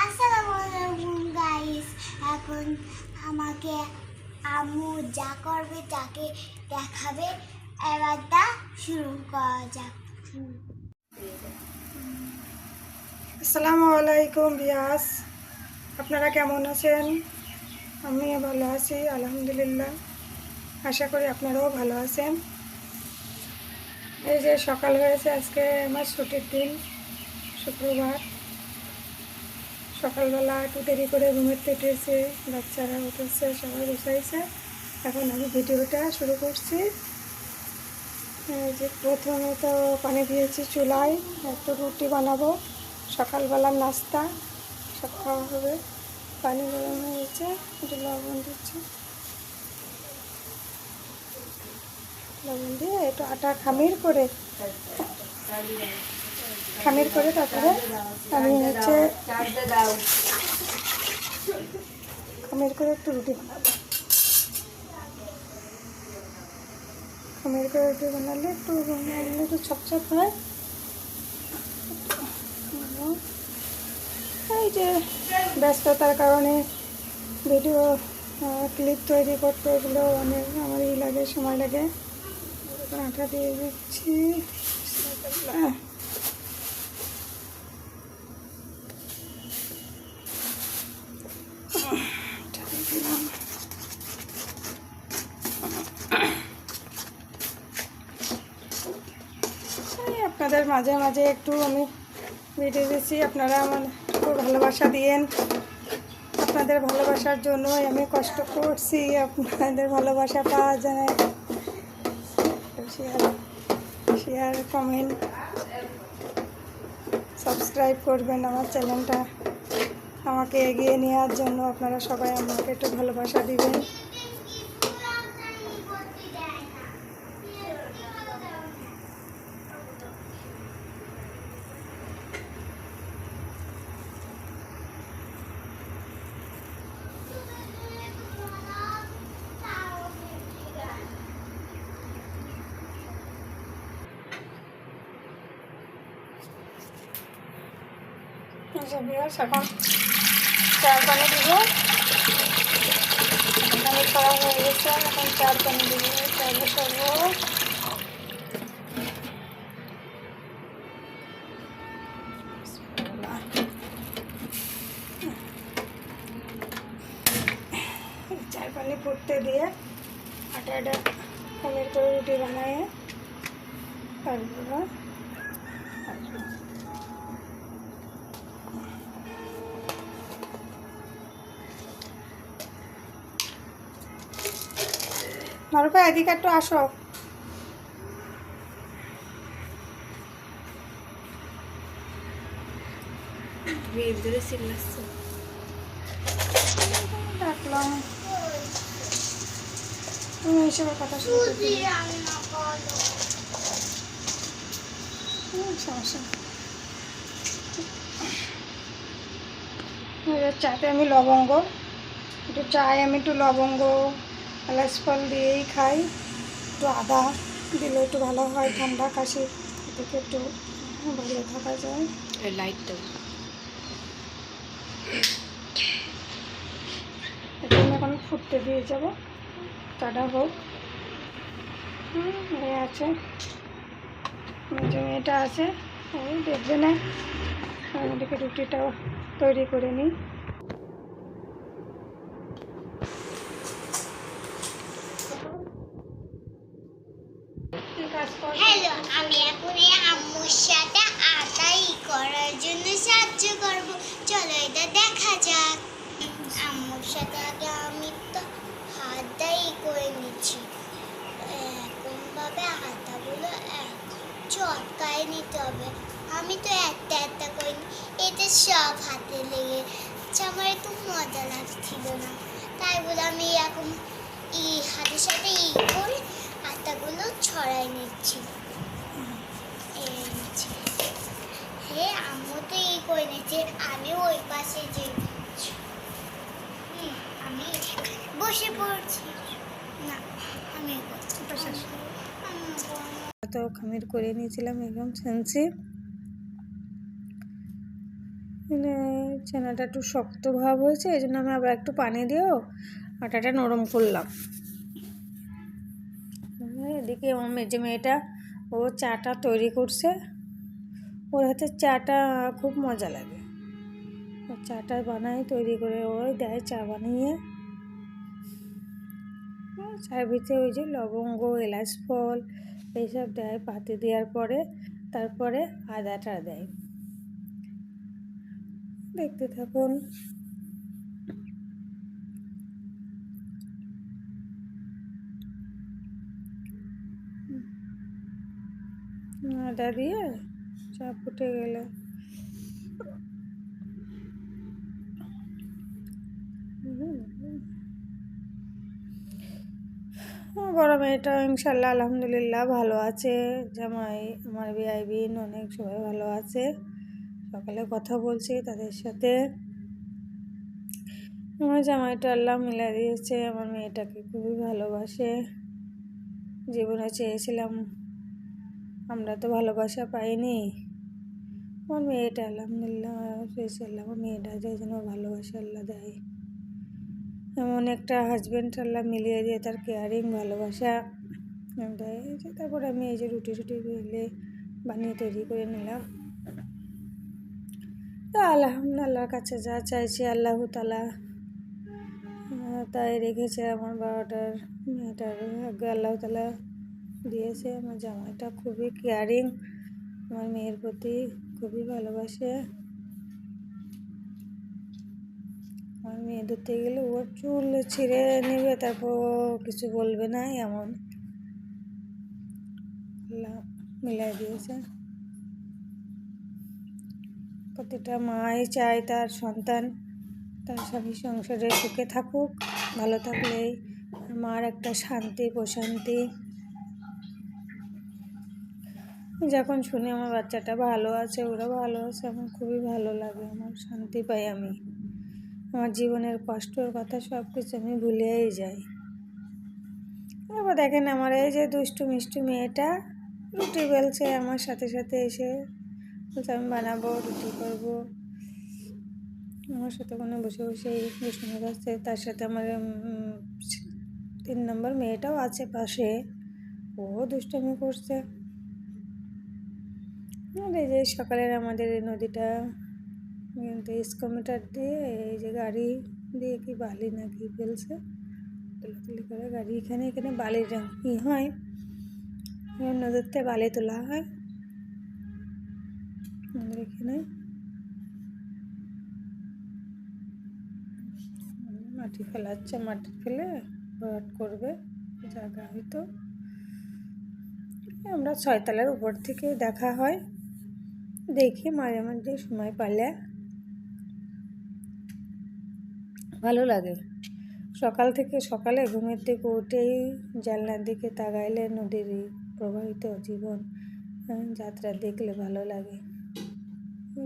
আসসালামু আলাইকুম গাইস এখন আমাকে আম্মু যা করবে তাকে দেখাবে। এবার তা শুরু করা যাক। আসসালামু আলাইকুম, বিয়াস। আপনারা কেমন আছেন? আমি ভালো আছি, আলহামদুলিল্লাহ। আশা করি আপনারাও ভালো আছেন। এই যে সকাল হয়েছে, আজকে আমার ছুটির দিন, শুক্রবার। সকালবেলা একটু দেরি করে ঘুমের থেকে উঠেছে বাচ্চারা উঠেছে, সবাই বসাইছে। এখন আমি ভিডিওটা শুরু করছি। যে প্রথমে তো পানি দিয়েছি চুলায়, একটু রুটি বানাবো। সকালবেলার নাস্তা সব খাওয়া হবে। পানি গরম হয়েছে একটু লবণ দিচ্ছি। লবণ দিয়ে একটু আটা খামির করে খামির করে তারপরে আমি হচ্ছে খামির করে একটু রুটি বানাবো। খামির করে রুটি বানালে একটু একটু ছপছপ হয়। এই যে ব্যস্ততার কারণে ভিডিও ক্লিপ তৈরি করতে এগুলো অনেক আমার ই লাগে, সময় লাগে। আটা দিয়ে দিচ্ছি। আপনাদের মাঝে মাঝে একটু আমি ভিডিও দিচ্ছি। আপনারা আমার একটু ভালোবাসা দিয়েন। আপনাদের ভালোবাসার জন্যই আমি কষ্ট করছি। আপনাদের ভালোবাসা পাওয়া যায় শেয়ার শেয়ার, কমেন্ট, সাবস্ক্রাইব করবেন আমার চ্যানেলটা। আমাকে এগিয়ে নেওয়ার জন্য আপনারা সবাই আমাকে একটু ভালোবাসা দিবেন। আচ্ছা বিয়াস এখন চার পানি দিব। পানি খাওয়া হয়ে গেছে, এখন চার পানি দিব, চার বসাবো। চার পানি ফুটতে দিয়ে আটাটা কমের করে রুটি বানায় তারপরে নরপা এদিকে একটু আসো। রাখলাম তুমি কথা শুনতে সমস্যা। চাতে আমি লবঙ্গ। একটু চায়ে আমি একটু লবঙ্গ। এলাচ ফল দিয়েই খাই। একটু আদা দিলে একটু ভালো হয় ঠান্ডা কাশি থেকে একটু ভালো থাকা যায়। লাইটটা আমি এখন ফুটতে দিয়ে যাব। কাটা হোক। হুম, আছে। যে মেয়েটা আছে ওই দেখবে না। আমি এদিকে রুটিটাও তৈরি করে নিই কি কাজ করছ? হ্যালো আমি এখন আম্মুর সাথে আটাই করার জন্য সাহায্য করব চলো এটা দেখা যাক আম্মুর সাথে আগে আমি তো হাতটাই করে নিচ্ছি এরকমভাবে হাতাগুলো চটকায় নিতে হবে আমি তো একটা একটা করে এটা সব হাতে লেগে যাচ্ছে। আমার একটু মজা লাগছিল না তাই বলে আমি এরকম ই হাতের সাথে ই করে আটাগুলো ছড়াই নিচ্ছি এই নিচ্ছি। হে আম্মু তো এই করে নিচ্ছে আমি ওই পাশে যে আমি বসে পড়ছি। না, আমি খামির করে নিয়েছিলাম একদম সেন্সি মানে ছানাটা একটু শক্ত ভাব হয়েছে, এই জন্য আমি আবার একটু পানি দিয়েও আটাটা নরম করলাম। এদিকে আমার মেজে মেয়েটা, ও চাটা তৈরি করছে। ওর হাতে চাটা খুব মজা লাগে। ও চাটা বানায় তৈরি করে ওই দেয় চা বানিয়ে। চার ভিতরে ওই যে লবঙ্গ, এলাচ ফল এইসব দেয়, পাতে দেওয়ার পরে তারপরে আদাটা দেয়। দেখতে থাকুন। আদা দিয়ে চা ফুটে গেলে। বড় মেয়েটা ইনশাল্লাহ, আলহামদুলিল্লাহ ভালো আছে। জামাই, আমার বিআইবিন অনেক সবাই ভালো আছে। সকালে কথা বলছি তাদের সাথে। আমার জামাইটা আল্লাহ মিলা দিয়েছে। আমার মেয়েটাকে খুবই ভালোবাসে। জীবনে চেয়েছিলাম আমরা তো ভালোবাসা পাইনি। আমার মেয়েটা আলহামদুলিল্লাহ পেয়েছিলাম আমার মেয়েটা যে যেন ভালোবাসা আল্লাহ দেয়। এমন একটা হাজব্যান্ড আল্লাহ মিলিয়ে দিয়ে তার কেয়ারিং ভালোবাসা দেয়। তারপরে আমি এই যে রুটি টুটি বেলে বানিয়ে তৈরি করে নিলাম। আল্লাহর কাছে যা চাইছি আল্লাহ তালা তাই রেখেছে আমার বাবাটার, মেয়েটার আল্লাহ তালা দিয়েছে। আমার জামাইটা খুবই কেয়ারিং আমার মেয়ের প্রতি খুবই ভালোবাসে। আমার মেয়ে ধরতে গেলে ওর চুল ছিঁড়ে নেবে, তারপর কিছু বলবে না, এমন। মিলাই দিয়েছে। প্রতিটা মাই চায় তার সন্তান, তার স্বামী সংসারে সুখে থাকুক, ভালো থাকলেই। মার একটা শান্তি, প্রশান্তি। যখন শুনি আমার বাচ্চাটা ভালো আছে, ওরা ভালো আছে, আমার খুবই ভালো লাগে, আমার শান্তি পাই আমি। আমার জীবনের কষ্টর কথা সব কিছু আমি ভুলেই যাই। এবার দেখেন আমার এই যে দুষ্টু মিষ্টি মেয়েটা, রুটি বেলছে, আমার সাথে সাথে এসে বলছে, আমি বানাবো, রুটি করব। আমার সাথে কোনো বসে বসে দুষ্টুমি করছে তার সাথে আমার তিন নম্বর মেয়েটাও আছে পাশে। ও দুষ্টুমি করছে। এই যে সকালের আমাদের এই নদীটা স্কোমিটার দিয়ে, এই যে গাড়ি দিয়ে কি বালি না কি ফেলছে তুলি করে গাড়ি। এখানে এখানে বালির ই হয় নদীতে বালি তোলা হয়। আমাদের এখানে মাটি ফেলাচ্ছে, মাটি ফেলে ভরাট করবে জায়গা হয়তো। আমরা ছয়তলার উপর থেকে দেখা হয়। দেখি মাঝে মাঝে সময় পালে ভালো লাগে। সকাল থেকে সকালে ঘুমের থেকে উঠেই জানলার দিকে তাকাইলে নদীর প্রবাহিত জীবন যাত্রা দেখলে ভালো লাগে।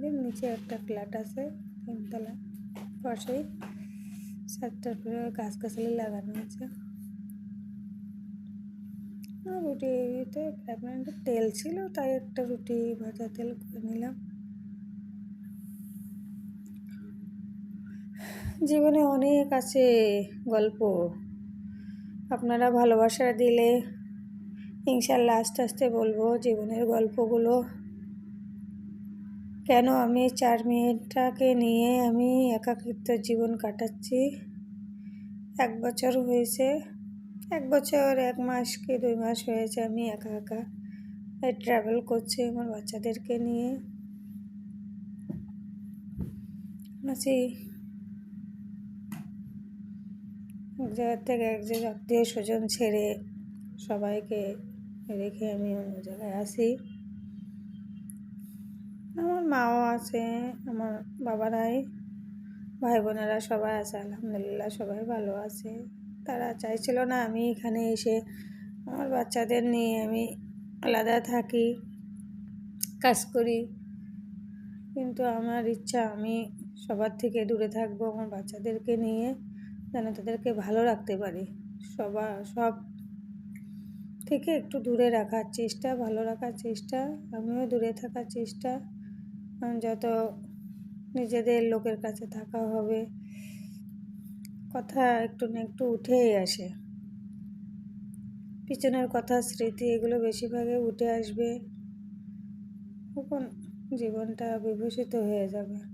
যে নিচে একটা ফ্ল্যাট আছে, তিনতলা। পাশেই। সাতটার পরে গাছগাছালি লাগানো আছে। রুটিতে আপনার তেল ছিল, তাই একটা রুটি ভাজা তেল করে নিলাম। জীবনে অনেক আছে গল্প। আপনারা ভালোবাসা দিলে ইনশাল্লাহ আস্তে আস্তে বলব জীবনের গল্পগুলো। কেন আমি চার মেয়েটাকে নিয়ে আমি একাকিত্ব জীবন কাটাচ্ছি? এক বছর হয়েছে এক বছর, এক মাস কি দুই মাস হয়েছে আমি একা একা ট্রাভেল করছি আমার বাচ্চাদেরকে নিয়ে। আছি। এক জায়গার থেকে এক জায়গায় আত্মীয় স্বজন ছেড়ে সবাইকে রেখে আমি অন্য জায়গায় আসি আমার মাও আছে, আমার বাবা নাই, ভাই বোনেরা সবাই আছে, আলহামদুলিল্লাহ সবাই ভালো আছে। তারা চাইছিল না আমি এখানে এসে আমার বাচ্চাদের নিয়ে আমি আলাদা থাকি, কাজ করি। কিন্তু আমার ইচ্ছা আমি সবার থেকে দূরে থাকব, আমার বাচ্চাদেরকে নিয়ে যেন তাদেরকে ভালো রাখতে পারি। সবার সব থেকে একটু দূরে রাখার চেষ্টা, ভালো রাখার চেষ্টা, আমিও দূরে থাকার চেষ্টা। যত নিজেদের লোকের কাছে থাকা হবে কথা একটু না একটু উঠেই আসে। পিছনের কথা, স্মৃতি, এগুলো বেশিরভাগে উঠে আসবে। তখন জীবনটা বিভূষিত হয়ে যাবে।